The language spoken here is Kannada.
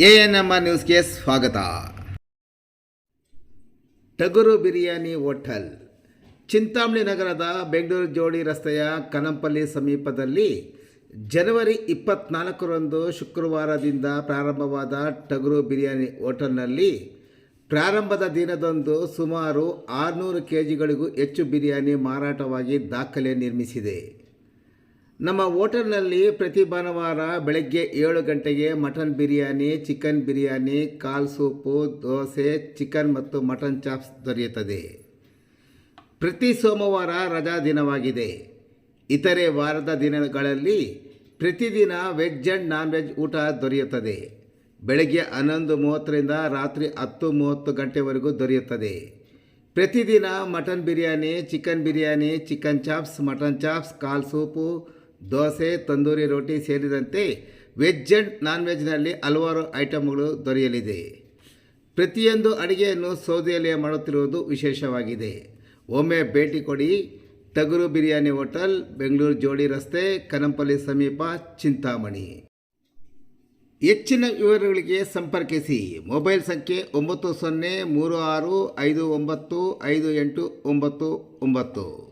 ಎ ಎನ್ ಎಂ ನ್ಯೂಸ್ಗೆ ಸ್ವಾಗತ. ಟಗರು ಬಿರಿಯಾನಿ ಹೋಟೆಲ್. ಚಿಂತಾಮಣಿ ನಗರದ ಬೆಂಗಳೂರು ಜೋಡಿ ರಸ್ತೆಯ ಕನಂಪಲ್ಲಿ ಸಮೀಪದಲ್ಲಿ ಜನವರಿ ಇಪ್ಪತ್ನಾಲ್ಕರಂದು ಶುಕ್ರವಾರದಿಂದ ಪ್ರಾರಂಭವಾದ ಟಗರು ಬಿರಿಯಾನಿ ಹೋಟೆಲ್ನಲ್ಲಿ ಪ್ರಾರಂಭದ ದಿನದಂದು ಸುಮಾರು ಆರುನೂರು ಕೆ ಜಿಗಳಿಗೂ ಹೆಚ್ಚು ಬಿರಿಯಾನಿ ಮಾರಾಟವಾಗಿ ದಾಖಲೆ ನಿರ್ಮಿಸಿದೆ. ನಮ್ಮ ಹೋಟೆಲ್ನಲ್ಲಿ ಪ್ರತಿ ಭಾನುವಾರ ಬೆಳಗ್ಗೆ ಏಳು ಗಂಟೆಗೆ ಮಟನ್ ಬಿರಿಯಾನಿ, ಚಿಕನ್ ಬಿರಿಯಾನಿ, ಕಾಲ್ ಸೂಪು, ದೋಸೆ, ಚಿಕನ್ ಮತ್ತು ಮಟನ್ ಚಾಪ್ಸ್ ದೊರೆಯುತ್ತದೆ. ಪ್ರತಿ ಸೋಮವಾರ ರಜಾ ದಿನವಾಗಿದೆ. ಇತರೆ ವಾರದ ದಿನಗಳಲ್ಲಿ ಪ್ರತಿದಿನ ವೆಜ್ ಆ್ಯಂಡ್ ನಾನ್ ವೆಜ್ ಊಟ ದೊರೆಯುತ್ತದೆ. ಬೆಳಗ್ಗೆ ಹನ್ನೊಂದು ಮೂವತ್ತರಿಂದ ರಾತ್ರಿ ಹತ್ತು ಮೂವತ್ತು ಗಂಟೆವರೆಗೂ ದೊರೆಯುತ್ತದೆ. ಪ್ರತಿದಿನ mutton biryani, chicken biryani, chicken chops, mutton chops, ಕಾಲ್ ಸೂಪು ದೋಸೆ, ತಂದೂರಿ, ರೋಟಿ ಸೇರಿದಂತೆ ವೆಜ್ ಆ್ಯಂಡ್ ನಾನ್ ವೆಜ್ನಲ್ಲಿ ಹಲವಾರು ಐಟಮ್ಗಳು ದೊರೆಯಲಿದೆ. ಪ್ರತಿಯೊಂದು ಅಡಿಗೆಯನ್ನು ಸೌದೆಯಲ್ಲೇ ಮಾಡುತ್ತಿರುವುದು ವಿಶೇಷವಾಗಿದೆ. ಒಮ್ಮೆ ಭೇಟಿ ಕೊಡಿ. ಟಗರು ಬಿರಿಯಾನಿ ಹೋಟೆಲ್, ಬೆಂಗಳೂರು ಜೋಡಿ ರಸ್ತೆ, ಕನಂಪಲ್ಲಿ ಸಮೀಪ ಚಿಂತಾಮಣಿ. ಹೆಚ್ಚಿನ ವಿವರಗಳಿಗೆ ಸಂಪರ್ಕಿಸಿ. ಮೊಬೈಲ್ ಸಂಖ್ಯೆ ಒಂಬತ್ತು ಸೊನ್ನೆ ಮೂರು ಆರು ಐದು ಒಂಬತ್ತು ಐದು ಎಂಟು ಒಂಬತ್ತು ಒಂಬತ್ತು.